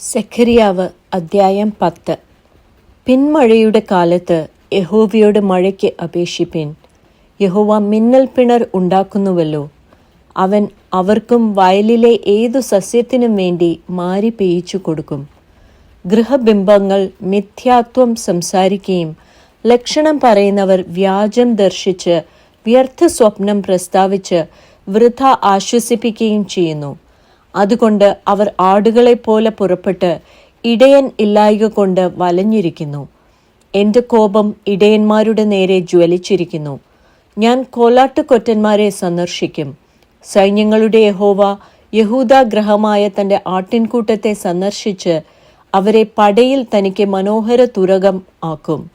സെഖരിയാവ് അദ്ധ്യായം പത്ത്. പിന്മഴയുടെ കാലത്ത് യഹോവയോട് മഴയ്ക്ക് അപേക്ഷിപ്പിൻ. യഹോവ മിന്നൽ പിണർ ഉണ്ടാക്കുന്നുവല്ലോ. അവൻ അവർക്കും വയലിലെ ഏതു സസ്യത്തിനും വേണ്ടി മാരി പേയിച്ചു കൊടുക്കും. ഗൃഹബിംബങ്ങൾ മിഥ്യാത്വം സംസാരിക്കുകയും ലക്ഷണം പറയുന്നവർ വ്യാജം ദർശിച്ച് വ്യർത്ഥ സ്വപ്നം പ്രസ്താവിച്ച് വൃഥ ആശ്വസിപ്പിക്കുകയും ചെയ്യുന്നു. അതുകൊണ്ട് അവർ ആടുകളെപ്പോലെ പുറപ്പെട്ട് ഇടയൻ ഇല്ലായ്ക കൊണ്ട് വലഞ്ഞിരിക്കുന്നു. എന്റെ കോപം ഇടയന്മാരുടെ നേരെ ജ്വലിച്ചിരിക്കുന്നു. ഞാൻ കോലാട്ടുകൊറ്റന്മാരെ സന്ദർശിക്കും. സൈന്യങ്ങളുടെ യഹോവ യഹൂദ ഗ്രഹമായ തന്റെ ആട്ടിൻകൂട്ടത്തെ സന്ദർശിച്ച് അവരെ പടയിൽ തനിക്ക് മനോഹര തുരകം ആക്കും.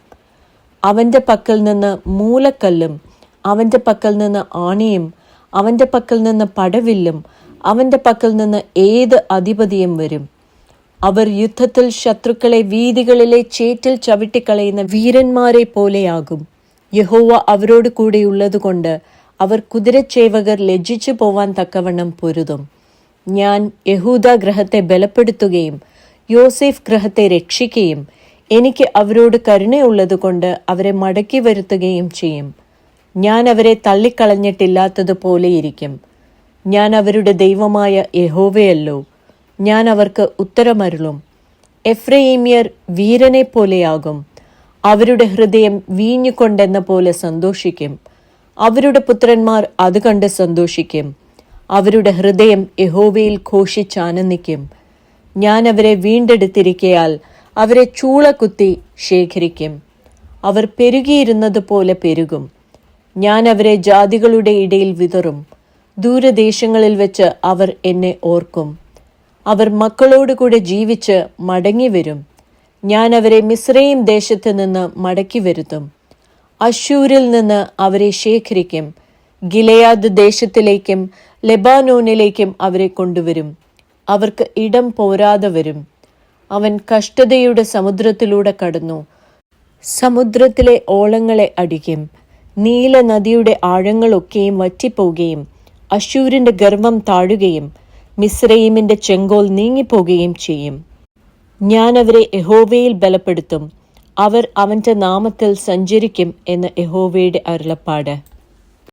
അവന്റെ പക്കൽ നിന്ന് മൂലക്കല്ലും അവന്റെ പക്കൽ നിന്ന് ആണിയും അവന്റെ പക്കൽ നിന്ന് പടവില്ലും അവന്റെ പക്കൽ നിന്ന് ഏത് അധിപതിയും വരും. അവർ യുദ്ധത്തിൽ ശത്രുക്കളെ വീതികളിലെ ചേറ്റിൽ ചവിട്ടിക്കളയുന്ന വീരന്മാരെ പോലെയാകും. യഹോവ അവരോട് കൂടെയുള്ളതുകൊണ്ട് അവർ കുതിരച്ചേവകർ ലജ്ജിച്ചു പോവാൻ തക്കവണ്ണം പൊരുതും. ഞാൻ യഹൂദ ഗ്രഹത്തെ ബലപ്പെടുത്തുകയും യോസേഫ് ഗ്രഹത്തെ രക്ഷിക്കുകയും എനിക്ക് അവരോട് കരുണയുള്ളതുകൊണ്ട് അവരെ മടക്കി വരുത്തുകയും ചെയ്യും. ഞാൻ അവരെ തള്ളിക്കളഞ്ഞിട്ടില്ലാത്തതുപോലെ ഇരിക്കും. ഞാൻ അവരുടെ ദൈവമായ യഹോവയല്ലോ. ഞാൻ അവർക്ക് ഉത്തരമരുളും. എഫ്രൈമിയർ വീരനെ പോലെയാകും. അവരുടെ ഹൃദയം വീഞ്ഞുകൊണ്ടെന്ന പോലെ സന്തോഷിക്കും. അവരുടെ പുത്രന്മാർ അത് കണ്ട് സന്തോഷിക്കും. അവരുടെ ഹൃദയം യഹോവയിൽ ഘോഷിച്ചാനന്ദിക്കും. ഞാൻ അവരെ വീണ്ടെടുത്തിരിക്കയാൽ അവരെ ചൂളക്കുത്തി കുത്തി ശേഖരിക്കും. അവർ പെരുകിയിരുന്നത് പോലെ പെരുകും. ഞാൻ അവരെ ജാതികളുടെ ഇടയിൽ വിതറും. ദൂരദേശങ്ങളിൽ വെച്ച് അവർ എന്നെ ഓർക്കും. അവർ മക്കളോടുകൂടെ ജീവിച്ച് മടങ്ങി വരും ഞാൻ അവരെ മിശ്രയും ദേശത്ത് നിന്ന് മടക്കി വരുത്തും. അശൂരിൽ നിന്ന് അവരെ ശേഖരിക്കും. ഗിലയാദ് ദേശത്തിലേക്കും ലെബാനോനിലേക്കും അവരെ കൊണ്ടുവരും. അവർക്ക് ഇടം പോരാതെ വരും. അവൻ കഷ്ടതയുടെ സമുദ്രത്തിലൂടെ കടന്നു. സമുദ്രത്തിലെ ഓളങ്ങളെ അടിക്കും. നീല നദിയുടെ ആഴങ്ങളൊക്കെയും വറ്റിപ്പോവുകയും അശൂരിന്റെ ഗർവം താഴുകയും മിസ്രൈമിന്റെ ചെങ്കോൽ നീങ്ങിപ്പോകുകയും ചെയ്യും. ഞാൻ അവരെ യഹോവയിൽ ബലപ്പെടുത്തും. അവർ അവന്റെ നാമത്തിൽ സഞ്ചരിക്കും എന്ന് യഹോവയുടെ അരുളപ്പാട്.